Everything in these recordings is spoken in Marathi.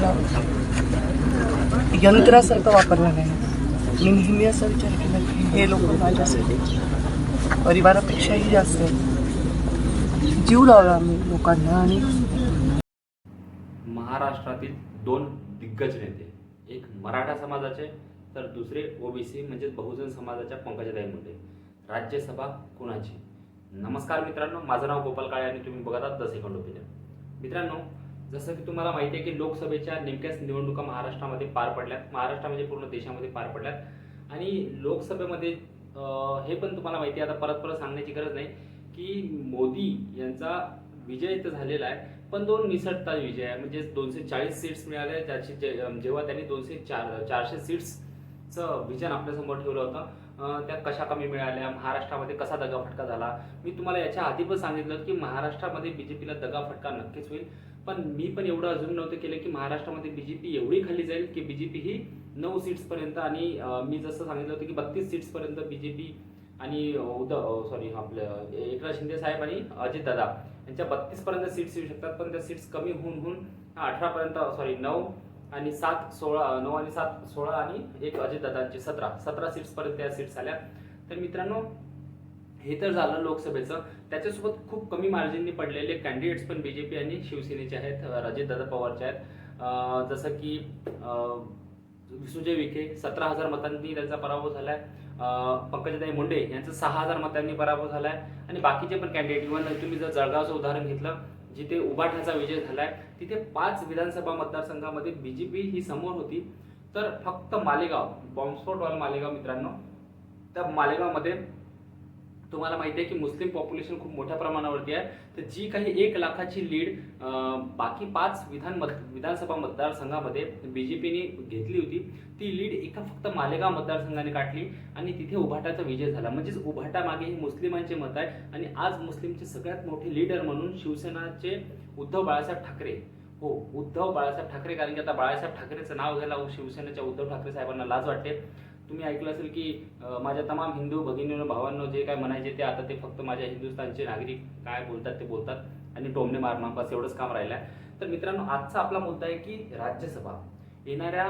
त्यांना. यंत्रासारखं वापरलं नाही मी नेहमी असा विचार केला की हे लोक माझ्यासाठी परिवारापेक्षाही जास्त जीव लावला आम्ही लोकांना आणि महाराष्ट्रातील दोन दिग्गज नेते एक मराठा समाजाचे तर दुसरे ओबीसी म्हणजेच बहुजन समाजाच्या पंकजाताई मुंडे. राज्यसभा कुणाची? नमस्कार मित्रांनो माझं नाव गोपाल काळे आणि तुम्ही बघत आहात द सेकंड ओपिनियन. मित्रांनो जसं की तुम्हाला माहिती आहे की लोकसभेच्या नेमक्याच निवडणुका महाराष्ट्रामध्ये पार पडल्यात. महाराष्ट्र म्हणजे पूर्ण देशामध्ये पार पडल्यात. आणि लोकसभेमध्ये हे पण तुम्हाला माहिती आहे आता परत परत सांगण्याची गरज नाही की मोदी यांचा विजय तर झालेला आहे पण दोन निसटता विजय आहे. म्हणजे दोनशे चाळीस सीट्स मिळाले ज्याची जे- जेव्हा त्यांनी दोनशे चार चारशे सीट्सचं विजन आपल्यासमोर ठेवलं होतं त्या कशा कमी मिळाल्या महाराष्ट्रामध्ये कसा दगाफटका झाला? मी तुम्हाला याच्या आधी पण सांगितलं की महाराष्ट्रामध्ये बीजेपीला दगाफटका नक्कीच होईल. पण मी पण एवढं अजून नव्हतं केलं की महाराष्ट्रामध्ये बीजेपी एवढी खाली जाईल की बीजेपी ही नऊ सीट्सपर्यंत आणि मी जसं सांगितलं होतं की बत्तीस सीट्सपर्यंत बीजेपी आणि उद्धव सॉरी आपलं एकनाथ शिंदे साहेब आणि अजित दादा यांच्या बत्तीस पर्यंत सीट्स येऊ शकतात. पण त्या सीट्स कमी होऊन होऊन अठरा पर्यंत सॉरी नऊ आणि सात सोळा नऊ आणि सात सोळा आणि एक अजित दादांची सतरा सतरा सीट्स पर्यंत त्या सीट्स आल्या. तर मित्रांनो हे तर झालं लोकसभेचं. त्याच्यासोबत खूप कमी मार्जिननी पडलेले कॅन्डिडेट्स पण बी जे पी आणि शिवसेनेचे आहेत अजित दादा पवारचे आहेत. जसं की सुजय विखे सतरा हजार मतांनी त्यांचा पराभव झाला आहे पंकजाताई मुंडे यांचा सहा हजार मतांनी पराभव झाला आहे आणि बाकीचे पण कॅन्डिडेट इव्हन तुम्ही जर जळगावचं उदाहरण घेतलं जिथे उबाठाचा विजय झाला आहे तिथे पाच विधानसभा मतदारसंघामध्ये बी जे पी ही समोर होती. तर फक्त मालेगाव बॉम्बस्फोटवाला मालेगाव मित्रांनो त्या मालेगावमध्ये तुम्हाला माहिती आहे की मुस्लिम पॉप्युलेशन खूप मोठ्या प्रमाणावरती आहे. तर जी काही एक लाखाची लीड बाकी पाच विधान मत विधानसभा मतदारसंघामध्ये बी जे पीने घेतली होती ती लीड एका फक्त मालेगाव मतदारसंघाने काढली आणि तिथे उभाटाचा विजय झाला. म्हणजेच उभाटामागे हे मुस्लिमांचे मत आहे आणि आज मुस्लिमचे सगळ्यात मोठे लीडर म्हणून शिवसेनाचे उद्धव बाळासाहेब ठाकरे. हो उद्धव बाळासाहेब ठाकरे कारण की आता बाळासाहेब ठाकरेचं नाव घ्यायला शिवसेनेच्या उद्धव ठाकरे साहेबांना लाज वाटते. तुम्ही ऐकलं असेल की माझ्या तमाम हिंदू भगिनीनं भावांनो जे काय म्हणायचे ते आता ते फक्त माझ्या हिंदुस्थानचे नागरिक काय बोलतात ते बोलतात आणि टोमणे मारणं बस एवढंच काम राहिलं आहे तर मित्रांनो आजचा आपला मुद्दा आहे की राज्यसभा. येणाऱ्या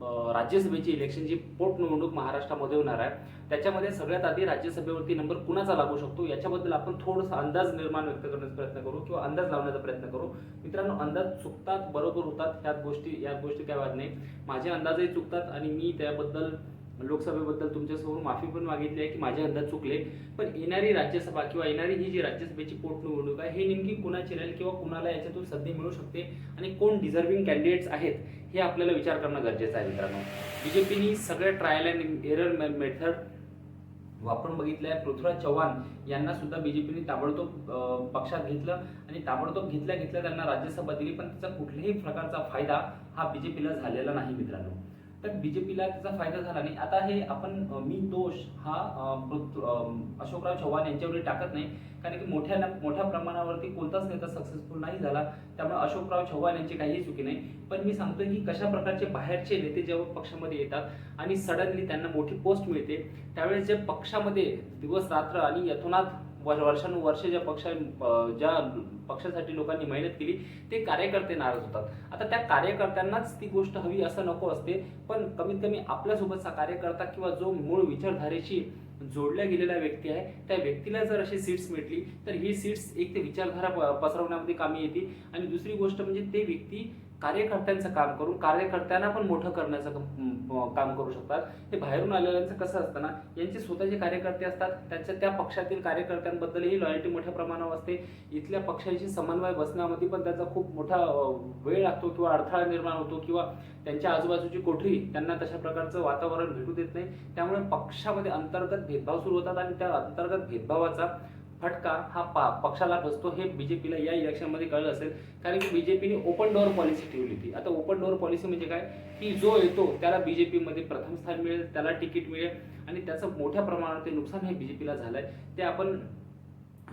राज्यसभेची इलेक्शनची पोटनिवडणूक महाराष्ट्रामध्ये होणार आहे त्याच्यामध्ये सगळ्यात आधी राज्यसभेवरती नंबर कुणाचा लागू शकतो? याच्याबद्दल आपण थोडासा अंदाज निर्माण व्यक्त करण्याचा प्रयत्न करू किंवा अंदाज लावण्याचा प्रयत्न करू. मित्रांनो अंदाज चुकतात बरोबर होतात ह्या गोष्टी या गोष्टी काय वाद नाही. माझे अंदाजही चुकतात आणि मी त्याबद्दल लोकसभेबद्दल तुमच्यासमोर माफी पण मागितली आहे की माझे अंदाज चुकले. पण येणारी राज्यसभा किंवा येणारी ही जी राज्यसभेची पोटनिवडणूक आहे हे नेमकी कुणाची राहील किंवा कुणाला याच्यातून संधी मिळू शकते आणि कोण डिझर्विंग कॅन्डिडेट्स आहेत हे आपल्याला विचार करणं गरजेचं आहे मित्रांनो. बी जे पीनी सगळ्या ट्रायल अँड एरर मेथड वापरून बघितलं आहे पृथ्वीराज चव्हाण यांना सुद्धा बीजेपीने ताबडतोब पक्षात घेतलं आणि ताबडतोब घेतल्या घेतल्या त्यांना राज्यसभा दिली पण त्याचा कुठल्याही प्रकारचा फायदा हा बीजेपीला झालेला नाही मित्रांनो. तर बीजेपीला त्याचा फायदा झाला नाही आता हे आपण मी दोष हा अशोकराव चव्हाण यांच्यावर टाकत नाही. कारण की मोठ्या मोठ्या प्रमाणावरती कोणताच नेता सक्सेसफुल नाही झाला. त्यामुळे अशोकराव चव्हाण यांची काहीही चुकी नाही. पण मी सांगतोय की कशा प्रकारचे बाहेरचे नेते जेव्हा पक्षामध्ये येतात आणि सडनली त्यांना मोठी पोस्ट मिळते त्यावेळेस जे पक्षामध्ये दिवस रात्र आणि यथोनात वर्ष वर्षानुवर्ष ज्या पक्षा ज्या पक्षासाठी लोकांनी मेहनत केली ते कार्यकर्ते नाराज होतात. आता त्या कार्यकर्त्यांनाच ती गोष्ट हवी असं नको असते पण कमीत कमी आपल्यासोबतचा कार्यकर्ता किंवा जो मूळ विचारधारेशी जोडल्या गेलेला व्यक्ती आहे त्या व्यक्तीला जर अशी सीट्स मिळली तर ही सीट्स एक ते विचारधारा प- पसरवण्यामध्ये कामी येते. आणि दुसरी गोष्ट म्हणजे ते व्यक्ती कार्यकर्त्यांचं काम करून कार्यकर्त्यांना पण मोठं करण्याचं कम- काम करू शकतात. हे बाहेरून आलेल्यांचं कसं असतं ना यांचे स्वतःचे कार्यकर्ते असतात त्यांच्या त्या पक्षातील कार्यकर्त्यांबद्दलही लॉयल्टी मोठ्या प्रमाणावर असते. इथल्या पक्षाशी समन्वय बसण्यामध्ये पण त्याचा खूप मोठा वेळ लागतो किंवा अडथळा निर्माण होतो किंवा त्यांच्या आजूबाजूची कोठरी त्यांना तशा प्रकारचं वातावरण भेटू देत नाही. त्यामुळे पक्षामध्ये अंतर्गत भेदभाव सुरू होतात आणि त्या अंतर्गत भेदभावाचा फटका हा पा पक्षाला बसतो हे बीजेपीला या इलेक्शनमध्ये कळलं असेल. कारण की बीजेपीने ओपन डोअर पॉलिसी ठेवली होती. आता ओपन डोअर पॉलिसी म्हणजे काय? की जो येतो त्याला बीजेपीमध्ये प्रथम स्थान मिळेल त्याला तिकीट मिळेल आणि त्याचं मोठ्या प्रमाणात ते नुकसान हे बीजेपीला झालंय. ते आपण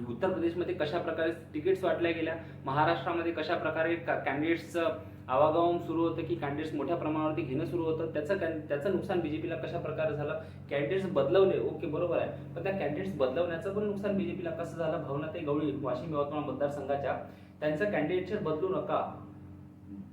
उत्तर प्रदेशमध्ये कशा प्रकारे तिकीट्स वाटल्या गेल्या महाराष्ट्रामध्ये कशा प्रकारे कॅन्डिडेट्सचं आवागमन सुरू होतं की कॅन्डिडेट्स मोठ्या प्रमाणावरती घेणं सुरू होतं. त्याचं कॅन- त्याचं नुकसान बीजेपीला कशा प्रकारे झालं? कॅन्डिडेट्स बदलवले ओके बरोबर आहे. पण त्या कॅन्डिडेट्स बदलवण्याचं पण नुकसान बीजेपीला कसं झालं? भावनाताई गवळी वाशिम यवतमाळ मतदारसंघाच्या. त्यांचं कॅन्डिडेटचे बदलू नका.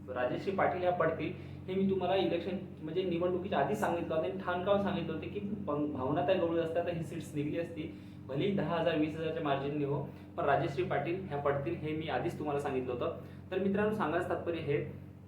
राजेश्री पाटील ह्या पडतील. हे मी तुम्हाला इलेक्शन म्हणजे निवडणुकीच्या आधी सांगितलं होतं आणि ठाणकाव सांगितलं होते की भावनाताई गवळी असतात तर ही सीट्स निघली असती. भले दहा हजार वीस हजारच्या मार्जिनने हो पण राजेश्री पाटील ह्या पडतील हे मी आधीच तुम्हाला सांगितलं होतं. तर मित्रांनो सांगायचं तात्पर्य हे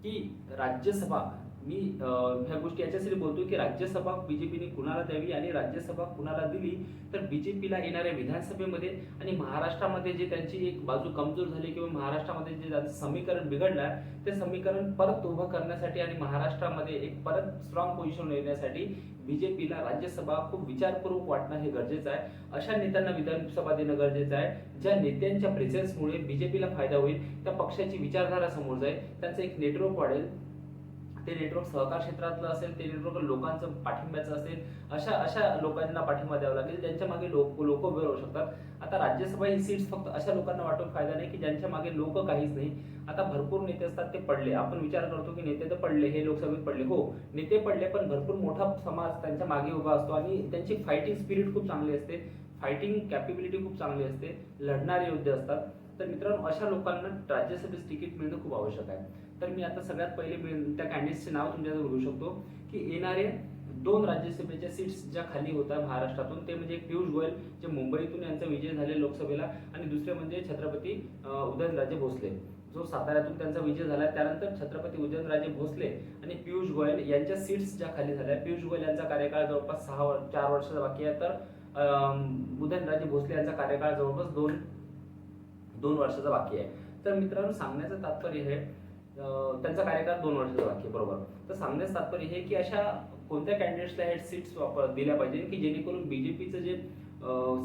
की राज्यसभा मी ह्या गोष्टी याच्यासाठी बोलतो की राज्यसभा बीजेपीने कुणाला द्यावी आणि राज्यसभा कुणाला दिली तर बीजेपीला येणाऱ्या विधानसभेमध्ये आणि महाराष्ट्रामध्ये जे त्यांची एक बाजू कमजोर झाली किंवा महाराष्ट्रामध्ये जे त्यांचं समीकरण बिघडलं आहे ते समीकरण परत उभं करण्यासाठी आणि महाराष्ट्रामध्ये एक परत स्ट्रॉंग पोझिशन येण्यासाठी बीजेपीला राज्यसभा खूप विचारपूर्वक वाटणं हे गरजेचं आहे. अशा नेत्यांना विधानसभा देणं गरजेचं आहे. ज्या नेत्यांच्या प्रेझेन्समुळे बीजेपीला फायदा होईल त्या पक्षाची विचारधारा समोर जाईल त्यांचं एक नेटवर्क वाढेल. ते नेटवर्क सहकार क्षेत्रातलं असेल ते नेटवर्क लोकांचं पाठिंब्याचं असेल अशा अशा लोकांना पाठिंबा द्यावा लागेल ज्यांच्या मागे लोक लोक उभे राहू शकतात. आता राज्यसभा ही सीट्स फक्त अशा लोकांना वाटून फायदा नाही की ज्यांच्या मागे लोक काहीच नाही. आता भरपूर नेते असतात ते पडले. आपण विचार करतो की नेते तर पडले हे लोकसभेत पडले. हो नेते पडले पण भरपूर मोठा समाज त्यांच्या मागे उभा असतो आणि त्यांची फायटिंग स्पिरिट खूप चांगली असते. फायटिंग कॅपेबिलिटी खूप चांगली असते. लढणारे योद्धे असतात. तर मित्रांनो अशा लोकांना राज्यसभेचं तिकीट मिळणं खूप आवश्यक आहे. तर मी आता सगळ्यात पहिले त्या कॅन्डिडेटचे नाव तुमच्याजवळ घेऊ शकतो की येणारे दोन राज्यसभेच्या सीट्स ज्या खाली होत्या महाराष्ट्रातून ते म्हणजे पियुष गोयल जे मुंबईतून यांचा विजय झाले लोकसभेला आणि दुसरे म्हणजे छत्रपती उदयनराजे भोसले. जो साताऱ्यातून त्यांचा विजय झाला त्यानंतर छत्रपती उदयनराजे भोसले आणि पियुष गोयल यांच्या सीट्स ज्या खाली झाल्या. पियुष गोयल यांचा कार्यकाळ जवळपास सहा चार वर्षाचा बाकी आहे. तर उदयनराजे भोसले यांचा कार्यकाळ जवळपास दोन दोन वर्षाचा बाकी आहे. तर मित्रांनो सांगण्याचं तात्पर्य हे त्यांचा कार्यकाळ दोन वर्षाचा बाकी आहे बरोबर. तर सांगण्याचं तात्पर्य हे की अशा कोणत्या कॅन्डिडेट्सला हे सीट्स वापर दिल्या पाहिजे की जेणेकरून बीजेपीचं जे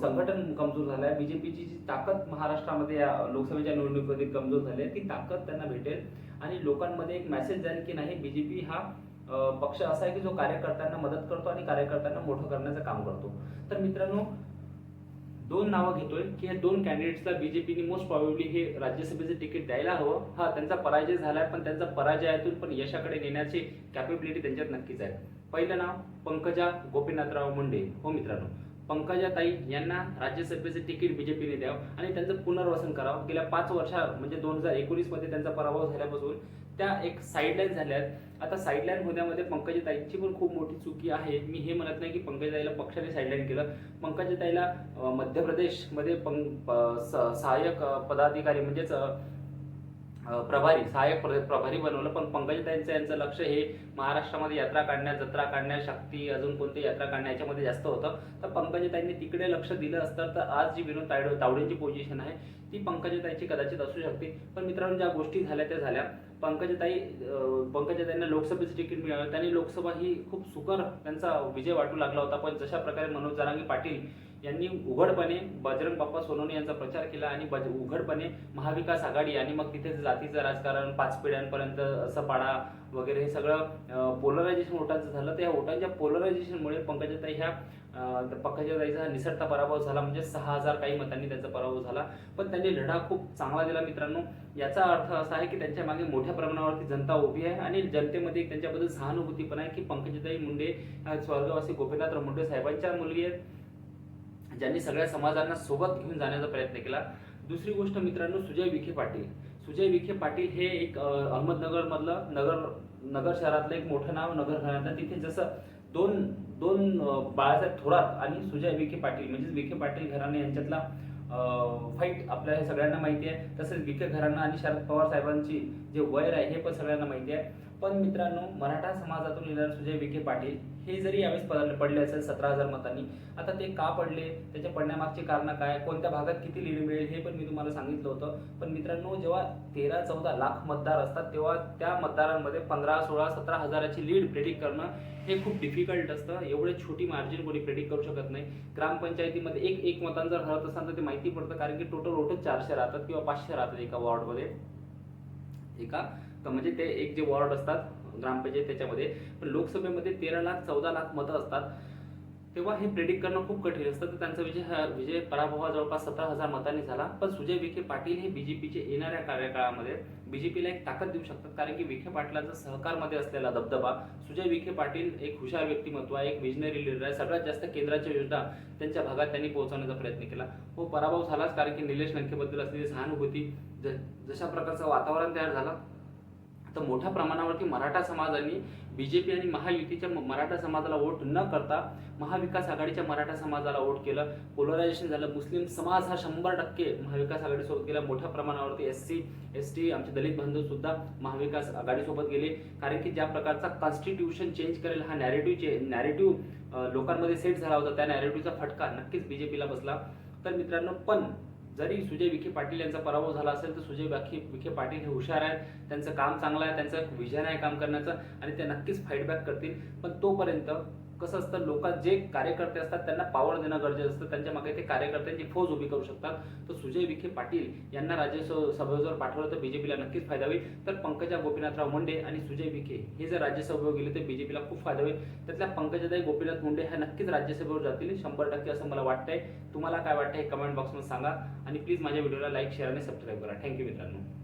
संघटन कमजोर झालं आहे बीजेपीची जी ताकद महाराष्ट्रामध्ये या लोकसभेच्या निवडणुकीमध्ये कमजोर झाली आहे ती ताकद त्यांना भेटेल. आणि लोकांमध्ये एक मेसेज जाईल की नाही बीजेपी हा पक्ष असा आहे की जो कार्यकर्त्यांना मदत करतो आणि कार्यकर्त्यांना मोठं करण्याचं काम करतो. तर मित्रांनो दोन नावं घेतोय की या दोन कॅन्डिडेट्सला बीजेपीने मोस्ट प्रॉबेबली हे राज्यसभेचं तिकीट द्यायला हवं. हा त्यांचा पराजय झालाय पण त्यांचा पराजयातून पण यशाकडे नेण्याची कॅपेबिलिटी त्यांच्यात नक्कीच आहे. पहिलं नाव पंकजा गोपीनाथराव मुंडे. हो मित्रांनो. पंकजाताई यांना राज्यसभेचं तिकीट बीजेपीने द्यावं आणि त्यांचं पुनर्वसन करावं. गेल्या पाच वर्षा म्हणजे दोन हजार एकोणीसमध्ये त्यांचा पराभव झाल्यापासून त्या एक साईडलाईन झाल्या आहेत आता साईडलाईन होण्यामध्ये पंकजाताईंची पण खूप मोठी चुकी आहे. मी हे म्हणत नाही की पंकजताईला पक्षाने साईडलाईन केलं. पंकजाताईला मध्य प्रदेशमध्ये पं प- सहाय्यक पदाधिकारी म्हणजेच प्रभारी सहाय्यक प्रभारी बनवलं. पण पंकजताईंचं यांचं लक्ष हे महाराष्ट्रामध्ये यात्रा काढण्या जत्रा काढण्या शक्ती अजून कोणती यात्रा काढण्या याच्यामध्ये जास्त होतं. तर पंकजताईंनी तिकडे लक्ष दिलं असतं तर आज जी विनोद तावडे तावडेंची पोझिशन आहे ती पंकजताईची कदाचित असू शकते. पण मित्रांनो ज्या गोष्टी झाल्या त्या झाल्या. पंकजताई पंकजताईंना लोकसभेचं तिकीट मिळालं. त्यांनी लोकसभा ही खूप सुकर त्यांचा विजय वाटू लागला होता. पण जशा प्रकारे मनोज जरांगे पाटील यांनी उघडपणे बजरंग बाप्पा सोनवणे यांचा प्रचार केला आणि बज उघडपणे महाविकास आघाडी आणि मग तिथे जातीचं राजकारण पाच पिढ्यांपर्यंत असं पाडा वगैरे हे सगळं पोलरायझेशन वोटांचं झालं. तर या वोटांच्या पोलरायझेशनमुळे पंकजाताई ह्या पंकजाताईचा निसटता पराभव झाला. म्हणजे सहा हजार काही मतांनी त्यांचा पराभव झाला. पण त्यांनी लढा खूप चांगला दिला मित्रांनो. याचा अर्थ असा आहे की त्यांच्या मागे मोठ्या प्रमाणावरती जनता उभी आहे आणि जनतेमध्ये त्यांच्याबद्दल सहानुभूती पण आहे की पंकजाताई मुंडे स्वर्गवासी गोपीनाथराव मुंडे साहेबांच्या मुलगी आहेत. ज्यांनी सगळ्या समाजांना सोबत घेऊन जाण्याचा प्रयत्न केला. दुसरी गोष्ट मित्रांनो सुजय विखे पाटील. सुजय विखे पाटील हे एक अहमदनगरमधलं नगर नगर शहरातलं एक मोठं नाव नगर घराण्यातलं तिथे जसं दोन दोन बाळासाहेब थोरात आणि सुजय विखे पाटील म्हणजेच विखे पाटील घराणे यांच्यातला फाईट आपल्या हे सगळ्यांना माहिती आहे. तसेच विखे घराणं आणि शरद पवार साहेबांची जे वैर आहे हे पण सगळ्यांना माहिती आहे. पण मित्रांनो मराठा समाजातून येणारे सुजय विखे पाटील हे जरी यावेळेस पडले पडले असेल सतरा हजार मतांनी आता ते का पडले? त्याच्या पडण्यामागची कारणं काय? कोणत्या भागात किती लीड मिळेल? हे पण मी तुम्हाला सांगितलं होतं. पण मित्रांनो जेव्हा तेरा चौदा लाख मतदार असतात तेव्हा त्या मतदारांमध्ये पंधरा सोळा सतरा हजाराची लीड प्रेडिक्ट करणं हे खूप डिफिकल्ट असतं. एवढे छोटी मार्जिन कोणी प्रेडिक्ट करू शकत नाही. ग्रामपंचायतीमध्ये एक एक मतां जर हरत असाल तर ते माहिती पडतं कारण की टोटल वोटच चारशे राहतात किंवा पाचशे राहतात एका वॉर्डमध्ये. एका तर म्हणजे ते एक जे वॉर्ड असतात ग्रामपंचायत त्याच्यामध्ये पण लोकसभेमध्ये तेरा लाख चौदा लाख मतं असतात. तेव्हा हे प्रेडिक्ट करणं खूप कठीण असतं. तर त्यांचा विजय हा विजय पराभव हा जवळपास सतरा हजार मतांनी झाला. पण सुजय विखे पाटील हे बीजेपीचे येणाऱ्या कार्यकाळामध्ये बीजेपीला एक ताकद देऊ शकतात. कारण की विखे पाटलाचा सहकारमध्ये असलेला दबदबा सुजय विखे पाटील एक हुशार व्यक्तिमत्व आहे एक विजनरी लिडर आहे. सगळ्यात जास्त केंद्राच्या योजना त्यांच्या भागात त्यांनी पोहोचवण्याचा प्रयत्न केला. हो पराभव झालाच. कारण की निलेश लंकेबद्दल असलेली सहानुभूती ज- जशा प्रकारचं वातावरण तयार झालं तर मोठ्या प्रमाणावरती मराठा समाजाने बी जे पी आणि महायुतीच्या मराठा समाजाला वोट न करता महाविकास आघाडीच्या मराठा समाजाला वोट केलं. पोलरायझेशन झालं. मुस्लिम समाज हा शंभर टक्के महाविकास आघाडीसोबत गेला. मोठ्या प्रमाणावरती एस सी एस टी आमचे दलित बांधव सुद्धा महाविकास आघाडीसोबत गेले. कारण की ज्या प्रकारचा कॉन्स्टिट्यूशन चेंज करेल हा नॅरेटिव्ह नॅरेटिव्ह लोकांमध्ये सेट झाला होता. त्या नॅरेटिव्हचा फटका नक्कीच बी जे पीला बसला. तर मित्रांनो पण जरी सुजय विखे पाटील यांचा पराभव झाला असेल तर सुजय विखे विखे पाटील हे हुशार आहेत. त्यांचं काम चांगलं आहे. त्यांचं एक विजन आहे काम करण्याचं. आणि ते नक्कीच फाईटबॅक करतील. पण तोपर्यंत कसं असतं लोकात जे कार्यकर्ते असतात त्यांना पावर देणं गरजेचं असतं. त्यांच्या मागे ते कार्यकर्त्यांची फौज उभी करू शकतात. तर सुजय विखे पाटील यांना राज्यसभेवर पाठवलं तर बीजेपीला नक्कीच फायदा होईल. तर पंकजा गोपीनाथराव मुंडे आणि सुजय विखे हे जर राज्यसभेवर गेले तर बीजेपीला खूप फायदा होईल. त्यातल्या पंकजाताई गोपीनाथ मुंडे ह्या नक्कीच राज्यसभेवर जातील शंभर टक्के असं मला वाटतंय. तुम्हाला काय वाटतं हे कमेंट बॉक्समध्ये सांगा. आणि प्लीज माझ्या व्हिडिओला लाईक शेअर आणि सबस्क्राईब करा. थँक्यू मित्रांनो.